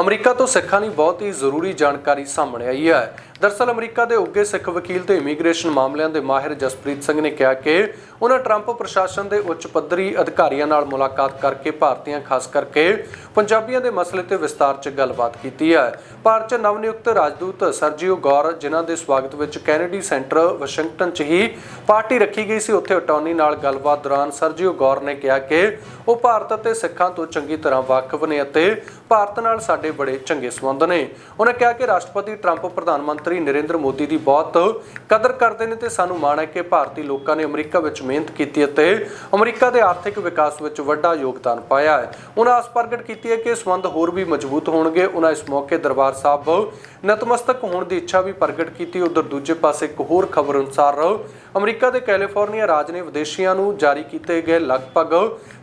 America ਤੋਂ ਸਿੱਖਾਂ ਲਈ ਬਹੁਤ ਹੀ ਜ਼ਰੂਰੀ ਜਾਣਕਾਰੀ ਸਾਹਮਣੇ ਆਈ ਹੈ। ਦਰਸਲ ਅਮਰੀਕਾ ਦੇ ਉੱਗੇ ਸਿੱਖ ਵਕੀਲ ਤੇ ਇਮੀਗ੍ਰੇਸ਼ਨ ਮਾਮਲਿਆਂ ਦੇ ਮਾਹਿਰ ਜਸਪ੍ਰੀਤ ਸਿੰਘ ਨੇ ਕਿਹਾ ਕਿ ਉਹਨਾਂ ਟਰੰਪ ਪ੍ਰਸ਼ਾਸਨ ਦੇ ਉੱਚ ਪੱਧਰੀ ਅਧਿਕਾਰੀਆਂ ਨਾਲ ਮੁਲਾਕਾਤ ਕਰਕੇ ਭਾਰਤੀਆਂ, ਖਾਸ ਕਰਕੇ ਪੰਜਾਬੀਆਂ ਦੇ ਮਸਲੇ ਤੇ ਵਿਸਤਾਰ 'ਚ ਗੱਲਬਾਤ ਕੀਤੀ ਹੈ। ਭਾਰਤ 'ਚ ਨਵ ਨਿਯੁਕਤ ਰਾਜਦੂਤ ਸਰਜੀਓ ਗੌਰ, ਜਿਨ੍ਹਾਂ ਦੇ ਸਵਾਗਤ ਵਿੱਚ ਕੈਨੇਡੀ ਸੈਂਟਰ ਵਾਸ਼ਿੰਗਟਨ 'ਚ ਹੀ ਪਾਰਟੀ ਰੱਖੀ ਗਈ ਸੀ, ਉੱਥੇ ਅਟਾਰਨੀ ਨਾਲ ਗੱਲਬਾਤ ਦੌਰਾਨ ਸਰਜੀਓ ਗੌਰ ਨੇ ਕਿਹਾ ਕਿ ਉਹ ਭਾਰਤ ਅਤੇ ਸਿੱਖਾਂ ਤੋਂ ਚੰਗੀ ਤਰ੍ਹਾਂ ਵਾਕਿਫ ਨੇ ਅਤੇ ਭਾਰਤ ਨਾਲ ਸਾਡੇ ਬੜੇ ਚੰਗੇ ਸੰਬੰਧ ਨੇ। ਉਹਨਾਂ ਕਿਹਾ ਕਿ ਰਾਸ਼ਟਰਪਤੀ ਟਰੰਪ, ਪ੍ਰਧਾਨ ਮੰਤਰੀ ਨਰਿੰਦਰ ਮੋਦੀ ਦੀ ਬਹੁਤ ਕਦਰ ਕਰਦੇ ਨੇ ਤੇ ਸਾਨੂੰ ਮਾਣ ਹੈ ਕਿ ਭਾਰਤੀ ਲੋਕਾਂ ਨੇ ਅਮਰੀਕਾ ਵਿੱਚ ਮਿਹਨਤ ਕੀਤੀ ਅਤੇ ਅਮਰੀਕਾ ਦੇ ਆਰਥਿਕ ਵਿਕਾਸ ਵਿੱਚ ਵੱਡਾ ਯੋਗਦਾਨ ਪਾਇਆ ਹੈ। ਉਹਨਾਂ ਆਸ ਪ੍ਰਗਟ ਕੀਤੀ ਹੈ ਕਿ ਇਹ ਹੋਰ ਵੀ ਮਜ਼ਬੂਤ ਹੋਣਗੇ। ਉਹਨਾਂ ਇਸ ਮੌਕੇ ਦਰਬਾਰ ਸਾਹਿਬ ਨਤਮਸਤਕ ਹੋਣ ਦੀ ਇੱਛਾ ਵੀ ਪ੍ਰਗਟ ਕੀਤੀ। ਉਧਰ ਦੂਜੇ ਪਾਸੇ ਇੱਕ ਹੋਰ ਖਬਰ ਅਨੁਸਾਰ ਅਮਰੀਕਾ ਦੇ ਕੈਲੀਫੋਰਨੀਆ ਰਾਜ ਨੇ ਵਿਦੇਸ਼ੀਆਂ ਨੂੰ ਜਾਰੀ ਕੀਤੇ ਗਏ ਲਗਭਗ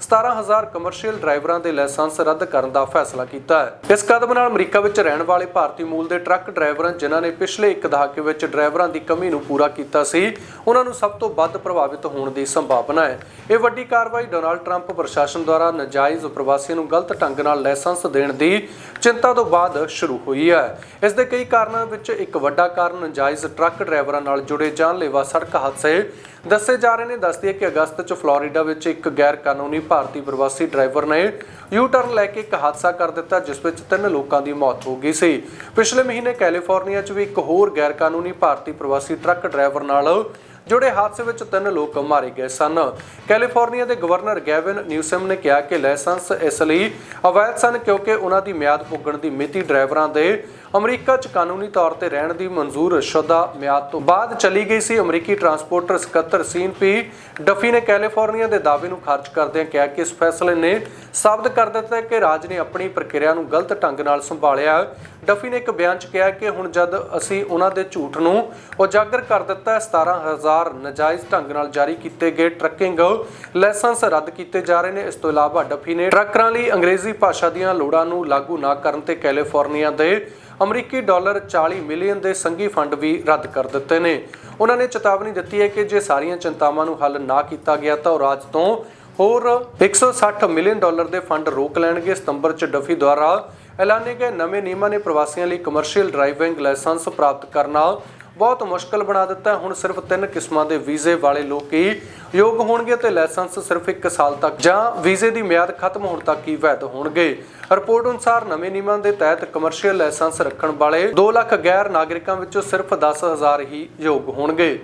17000 ਕਮਰਸ਼ੀਅਲ ਡਰਾਈਵਰਾਂ ਦੇ ਲਾਇਸੈਂਸ ਰੱਦ ਕਰਨ ਦਾ ਫੈਸਲਾ ਕੀਤਾ ਹੈ। ਇਸ ਕਦਮ ਨਾਲ ਅਮਰੀਕਾ ਵਿੱਚ ਰਹਿਣ ਵਾਲੇ ਭਾਰਤੀ ਮੂਲ ਦੇ ਟਰੱਕ ਡਰਾਈਵਰਾਂ, ਜਿਨ੍ਹਾਂ ਨੇ ਪਿਛਲੇ ਇੱਕ ਦਹਾਕੇ ਵਿੱਚ ਡਰਾਈਵਰਾਂ ਦੀ ਕਮੀ ਨੂੰ ਪੂਰਾ ਕੀਤਾ ਸੀ, ਉਹਨਾਂ ਨੂੰ ਸਭ ਤੋਂ ਵੱਧ ਪ੍ਰਭਾਵਿਤ ਹੋਣ ਦੀ ਸੰਭਾਵਨਾ ਹੈ। ਇਹ ਵੱਡੀ ਕਾਰਵਾਈ ਡੋਨਾਲਡ ਟਰੰਪ ਪ੍ਰਸ਼ਾਸਨ ਦੁਆਰਾ ਨਾਜਾਇਜ਼ ਪ੍ਰਵਾਸੀਆਂ ਨੂੰ ਗਲਤ ਢੰਗ ਨਾਲ ਲਾਇਸੈਂਸ ਦੇਣ ਦੀ ਚਿੰਤਾ ਤੋਂ ਬਾਅਦ ਸ਼ੁਰੂ ਹੋਈ ਹੈ। ਇਸ ਦੇ ਕਈ ਕਾਰਨਾਂ ਵਿੱਚ ਇੱਕ ਵੱਡਾ ਕਾਰਨ ਨਾਜਾਇਜ਼ ਟਰੱਕ ਡਰਾਈਵਰਾਂ ਨਾਲ ਜੁੜੇ ਜਾਨਲੇਵਾ ਸੜਕ ਹਾਦਸੇ ਦੱਸੇ ਜਾ ਰਹੇ ਨੇ ਦੱਸਦੀ ਹੈ ਕਿ ਅਗਸਤ 'ਚ ਫਲੋਰੀਡਾ ਵਿੱਚ ਇੱਕ ਗੈਰ ਕਾਨੂੰਨੀ ਭਾਰਤੀ ਪ੍ਰਵਾਸੀ ਡਰਾਈਵਰ ਨੇ ਯੂ ਟਰਨ ਲੈ ਕੇ ਇੱਕ ਹਾਦਸਾ ਕਰ ਦਿੱਤਾ, ਜਿਸ ਵਿੱਚ ਤਿੰਨ ਲੋਕਾਂ ਦੀ ਮੌਤ ਹੋ ਗਈ ਸੀ। ਪਿਛਲੇ ਮਹੀਨੇ ਕੈਲੀਫੋਰਨੀਆ 'ਚ ਵੀ ਇੱਕ ਹੋਰ ਗੈਰ ਕਾਨੂੰਨੀ ਭਾਰਤੀ ਪ੍ਰਵਾਸੀ ਟਰੱਕ ਡਰਾਈਵਰ ਨਾਲ ਜੁੜੇ ਹਾਦਸੇ ਵਿੱਚ ਤਿੰਨ ਲੋਕ ਮਾਰੇ ਗਏ ਸਨ। ਕੈਲੀਫੋਰਨੀਆ ਦੇ ਗਵਰਨਰ ਗੈਵਿਨ ਨਿਊਸਮ ਨੇ ਕਿਹਾ ਕਿ ਲਾਇਸੈਂਸ ਇਸ ਲਈ ਅਵੈਧ ਸਨ ਕਿਉਂਕਿ ਉਹਨਾਂ ਦੀ ਮਿਆਦ ਪੁੱਗਣ ਦੀ ਮਿਤੀ ਡਰਾਈਵਰਾਂ ਦੇ ਅਮਰੀਕਾ 'ਚ ਕਾਨੂੰਨੀ ਤੌਰ ਤੇ ਰਹਿਣ ਦੀ ਮਨਜ਼ੂਰ ਸ਼ੁਦਾ ਮਿਆਦ ਤੋਂ ਬਾਅਦ ਚਲੀ ਗਈ ਸੀ ਅਮਰੀਕੀ ਟਰਾਂਸਪੋਰਟਰ ਸਕੱਤਰ ਸੀਨ ਪੀ ਡਫੀ ਨੇ ਕੈਲੀਫੋਰਨੀਆ ਦੇ ਦਾਅਵੇ ਨੂੰ ਖਾਰਜ ਕਰਦਿਆਂ ਕਿਹਾ ਕਿ ਇਸ ਫੈਸਲੇ ਨੇ ਸਾਬਤ ਕਰ ਦਿੱਤਾ ਕਿ ਰਾਜ ਨੇ ਆਪਣੀ ਪ੍ਰਕਿਰਿਆ ਨੂੰ ਗਲਤ ਢੰਗ ਨਾਲ ਸੰਭਾਲਿਆ ਹੈ। ਡਫੀ ਨੇ ਇੱਕ ਬਿਆਨ 'ਚ ਕਿਹਾ ਕਿ ਹੁਣ ਜਦ ਅਸੀਂ ਉਹਨਾਂ ਦੇ ਝੂਠ ਨੂੰ ਉਜਾਗਰ ਕਰ ਦਿੱਤਾ ਹੈ 17000 ਨਾਜਾਇਜ਼ ਢੰਗ ਨਾਲ ਜਾਰੀ ਕੀਤੇ ਗਏ ਟਰੱਕਿੰਗ ਲਾਇਸੈਂਸ ਰੱਦ ਕੀਤੇ ਜਾ ਰਹੇ ਨੇ ਇਸ ਤੋਂ ਇਲਾਵਾ ਡਫੀ ਨੇ ਟਰੱਕਰਾਂ ਲਈ ਅੰਗਰੇਜ਼ੀ ਭਾਸ਼ਾ ਦੀਆਂ ਲੋੜਾਂ ਨੂੰ ਲਾਗੂ ਨਾ ਕਰਨ ਤੇ ਕੈਲੀਫੋਰਨੀਆ ਦੇ ਅਮਰੀਕੀ ਡਾਲਰ 40 ਮਿਲੀਅਨ ਦੇ ਸੰਘੀ ਫੰਡ ਵੀ ਰੱਦ ਕਰ ਦਿੱਤੇ ਨੇ। ਉਹਨਾਂ ਨੇ ਚੇਤਾਵਨੀ ਦਿੱਤੀ ਹੈ ਕਿ ਜੇ ਸਾਰੀਆਂ ਚਿੰਤਾਵਾਂ ਨੂੰ ਹੱਲ ਨਾ ਕੀਤਾ ਗਿਆ ਤਾਂ ਉਹ ਰਾਜ ਤੋਂ ਹੋਰ 160 ਮਿਲੀਅਨ ਡਾਲਰ ਦੇ ਫੰਡ ਰੋਕ ਲੈਣਗੇ। ਸਤੰਬਰ 'ਚ ਡਫੀ ਦੁਆਰਾ ਐਲਾਨੇ ਗਏ ਨਵੇਂ ਨਿਯਮਾਂ ਨੇ ਪ੍ਰਵਾਸੀਆਂ ਲਈ ਕਮਰਸ਼ੀਅਲ ਡਰਾਈਵਿੰਗ ਲਾਇਸੈਂਸ ਪ੍ਰਾਪਤ ਕਰਨਾ ਬਹੁਤ ਮੁਸ਼ਕਲ ਬਣਾ ਦਿੱਤਾ। ਹੁਣ ਸਿਰਫ ਤਿੰਨ ਕਿਸਮਾਂ ਦੇ ਵੀਜ਼ੇ ਵਾਲੇ ਲੋਕ ਹੀ ਯੋਗ ਹੋਣਗੇ ਤੇ ਲਾਇਸੈਂਸ ਸਿਰਫ 1 ਸਾਲ ਤੱਕ ਜਾਂ ਵੀਜ਼ੇ ਦੀ ਮਿਆਦ ਖਤਮ ਹੋਣ ਤੱਕ ਹੀ ਵੈਧ ਹੋਣਗੇ। ਰਿਪੋਰਟ ਅਨੁਸਾਰ ਨਵੇਂ ਨਿਯਮਾਂ ਦੇ ਤਹਿਤ ਕਮਰਸ਼ੀਅਲ ਲਾਇਸੈਂਸ ਰੱਖਣ ਵਾਲੇ 2 ਲੱਖ ਗੈਰ ਨਾਗਰਿਕਾਂ ਵਿੱਚੋਂ ਸਿਰਫ 10000 ਹੀ ਯੋਗ ਹੋਣਗੇ।